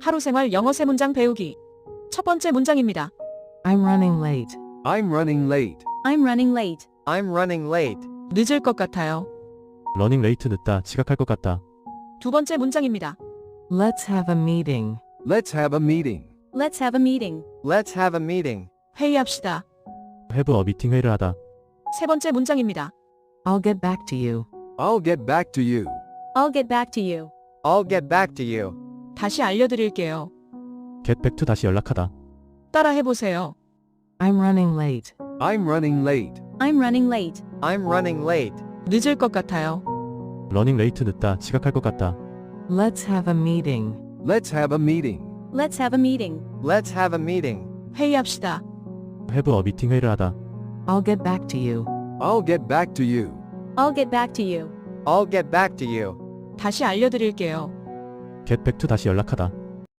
하루 생활 영어 세 문장 배우기. 첫 번째 문장입니다. I'm running late. I'm running late. I'm running late. I'm running late. 늦을 것 같아요. 러닝 레이트 늦다. 지각할 것 같다. 두 번째 문장입니다. Let's have a meeting. Let's have a meeting. Let's have a meeting. Let's have a meeting. 회의합시다. have a 미팅 회의를 하다. 세 번째 문장입니다. I'll get back to you. I'll get back to you. I'll get back to you. I'll get back to you. 다시 알려드릴게요. get back to 다시 연락하다. 따라 해보세요. I'm running late. I'm running late. I'm running late. I'm running late. 늦을 것 같아요. 러닝 레이트 늦다. 지각할 것 같다. Let's have a meeting. Let's have a meeting. Let's have a meeting. Let's have a meeting. 회의합시다. have a 미팅 회의를 하다. I'll get back to you. I'll get back to you. I'll get back to you. I'll get back to you. 다시 알려드릴게요. Back to 다시 연락하다.